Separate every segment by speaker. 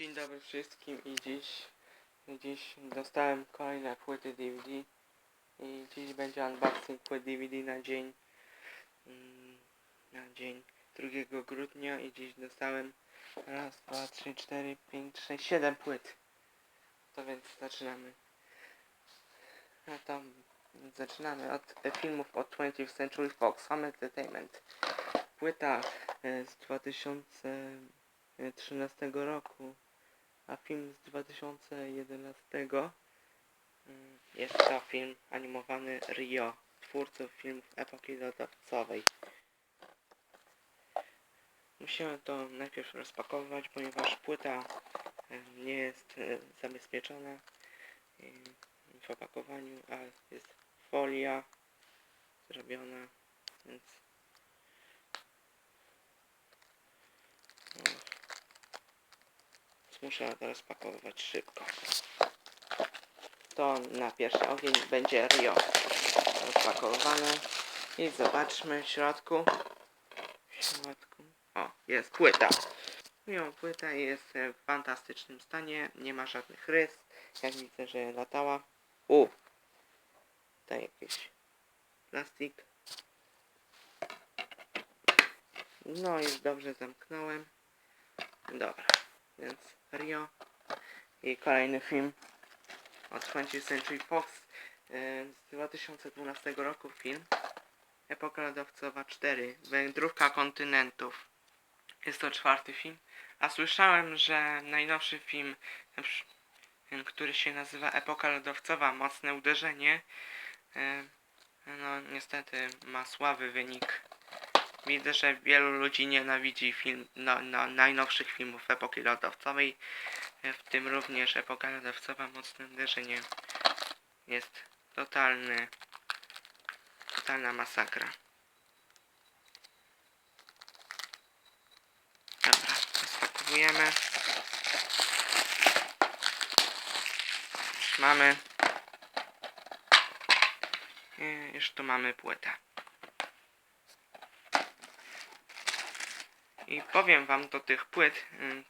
Speaker 1: Dzień dobry wszystkim i dziś, dziś dostałem kolejne płyty DVD i dziś będzie unboxing płyt DVD na dzień mm, na dzień 2 grudnia i dziś dostałem raz, dwa, trzy, cztery, pięć, sześć, siedem płyt. To więc zaczynamy. No to zaczynamy od filmów od 20th Century Fox Home Entertainment. Płyta e, z 2013 roku a film z 2011 mm, jest to film animowany Rio, twórców filmów epoki lodowcowej. Musimy to najpierw rozpakowywać, ponieważ płyta nie jest e, zabezpieczona w opakowaniu, a jest folia zrobiona, więc muszę to rozpakowywać szybko. To na pierwszy ogień będzie Rio rozpakowywane i zobaczmy w środku. W środku. O, jest płyta. Mimo płyta jest w fantastycznym stanie, nie ma żadnych rys. Jak widzę, że latała. U, tutaj jakiś plastik. No już dobrze zamknąłem. Dobra, więc Rio i kolejny film od 20th Century Fox e, z 2012 roku film Epoka Lodowcowa 4 Wędrówka kontynentów. Jest to czwarty film. A słyszałem, że najnowszy film który się nazywa Epoka Lodowcowa Mocne Uderzenie e, no niestety ma słaby wynik Widzę, że wielu ludzi nienawidzi film, no, no, najnowszych filmów epoki lodowcowej, e, w tym również epoka lodowcowa mocne uderzenie. Jest totalny, totalna masakra. Dobra, rozpakowujemy. Już mamy. I już tu mamy płytę. I powiem wam do tych płyt. ym,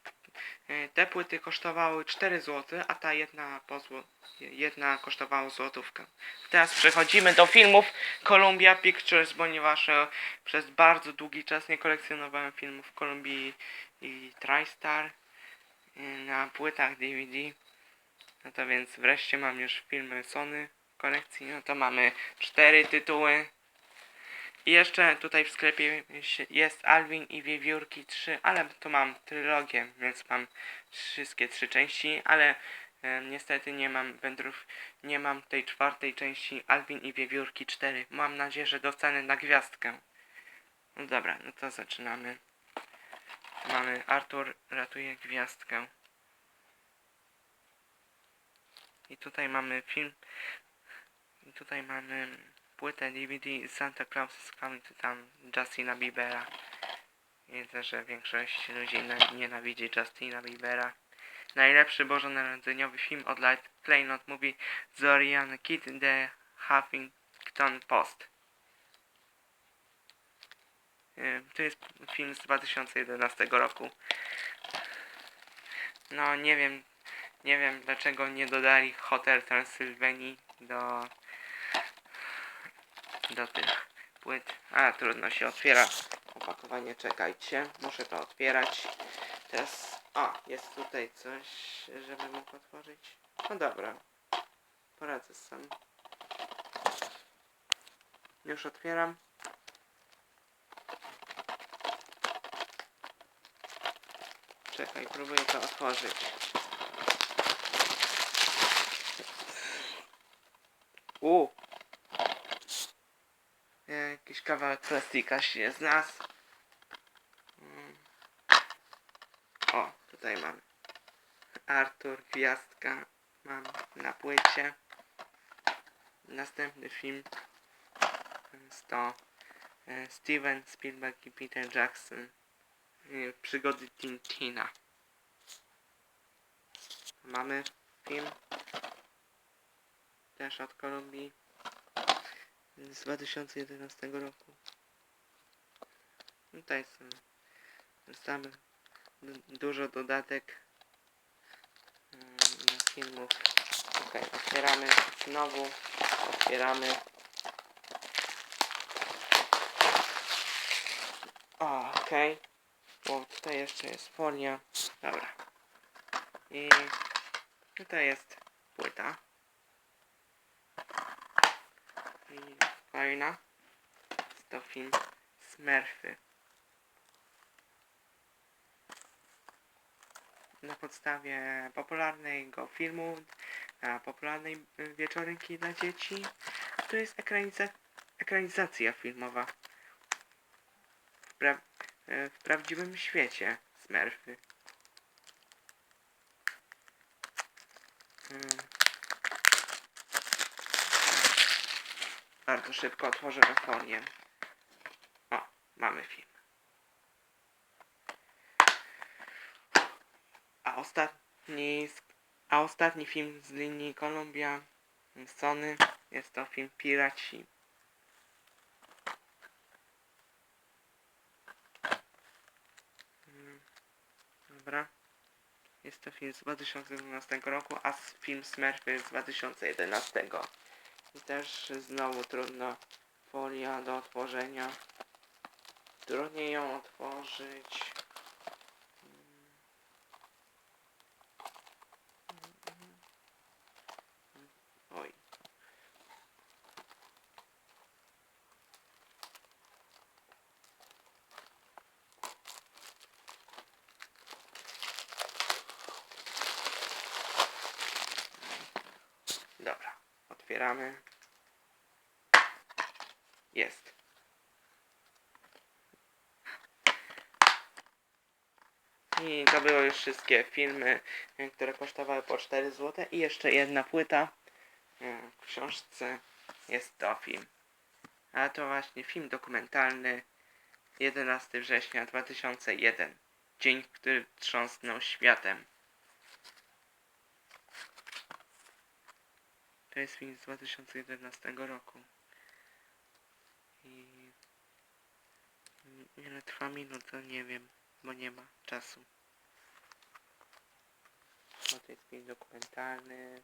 Speaker 1: y, Te płyty kosztowały 4 zł, a ta jedna po zło, jedna kosztowała złotówkę. Teraz przechodzimy do filmów Columbia Pictures, ponieważ e, przez bardzo długi czas nie kolekcjonowałem filmów Columbii i TriStar y, na płytach DVD. No to więc wreszcie mam już filmy Sony w kolekcji. No to mamy cztery tytuły. I jeszcze tutaj w sklepie jest Alvin i Wiewiórki 3, ale to mam trylogię, więc mam wszystkie trzy części, ale e, niestety nie mam wędrów, nie mam tej czwartej części Alvin i Wiewiórki 4. Mam nadzieję, że dostanę na gwiazdkę. No dobra, no to zaczynamy. Mamy Artur ratuje gwiazdkę. I tutaj mamy film. I tutaj mamy płytę DVD Santa Claus is Coming to Town Justina Biebera. Widzę, że większość ludzi na- nienawidzi Justina Biebera. Najlepszy bożonarodzeniowy film od lat Klejnot mówi Zorian Kid The Huffington Post. To jest film z 2011 roku. No nie wiem, nie wiem dlaczego nie dodali Hotel Transylvanii do do tych płyt. A, trudno się otwiera opakowanie, czekajcie. Muszę to otwierać. Teraz, o, jest tutaj coś, żeby mógł otworzyć. No dobra. Poradzę sam. Już otwieram. Czekaj, próbuję to otworzyć. U, Jakiś kawałek plastika się znalazł. Mm. O, tutaj mam Artur, gwiazdka. Mam na płycie. Następny film to e, Steven Spielberg i Peter Jackson. e, Przygody Tintina. Mamy film też od Kolumbii z 2011 roku. Tutaj są same du- dużo dodatek filmów. Okej, otwieramy znowu. Otwieramy. O, okej. Bo tutaj jeszcze jest folia. Dobra. I tutaj jest płyta. I kolejna. Film Smurfy. Na podstawie popularnego filmu, a, popularnej wieczorynki dla dzieci, to jest ekraniza ekranizacja filmowa. W, pra y, w prawdziwym świecie Smurfy. Mm. Bardzo szybko otworzymy folię. O, mamy film. A ostatni, a ostatni film z linii Columbia Sony jest to film Piraci. Mm, Dobra. Jest to film z 2012 roku, a film Smurfy z 2011. I też znowu trudno folia do otworzenia. Trudniej ją otworzyć. Oj. Dobra, otwieramy. Jest. I to były już wszystkie filmy, które kosztowały po 4 zł. I jeszcze jedna płyta. E, W książce jest to film. A to właśnie film dokumentalny 11 września 2001. Dzień, który trząsnął światem. To jest film z 2011 roku. I ile trwa minut, to nie wiem, bo nie ma czasu. No to jest film dokumentalny.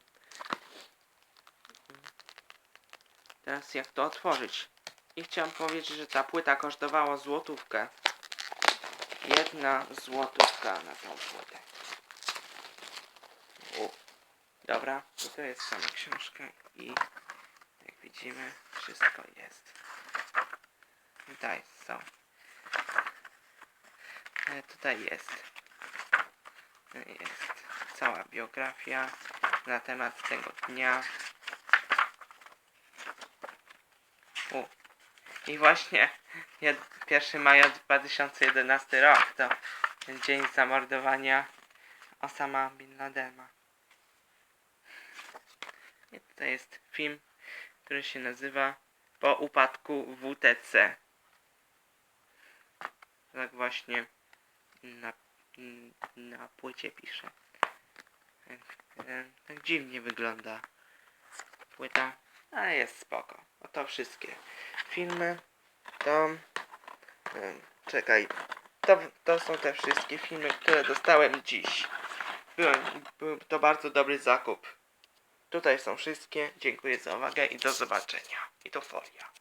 Speaker 1: Teraz jak to otworzyć? I chciałem powiedzieć, że ta płyta kosztowała złotówkę. Jedna złotówka na tą płytę. Dobra, i to jest sama książka i jak widzimy wszystko jest. Tutaj są. E, Tutaj jest. E, Jest cała biografia na temat tego dnia. U. I właśnie jed- 1 maja 2011 rok to dzień zamordowania Osama Bin Ladena. Tutaj jest film, który się nazywa Po upadku WTC. Tak właśnie na, na płycie pisze. Tak, e, tak dziwnie wygląda płyta, ale jest spoko. Oto wszystkie filmy. To... em, Czekaj. To, to są te wszystkie filmy, które dostałem dziś. Byłem, był to bardzo dobry zakup. Tutaj są wszystkie. Dziękuję za uwagę i do zobaczenia. I to folia.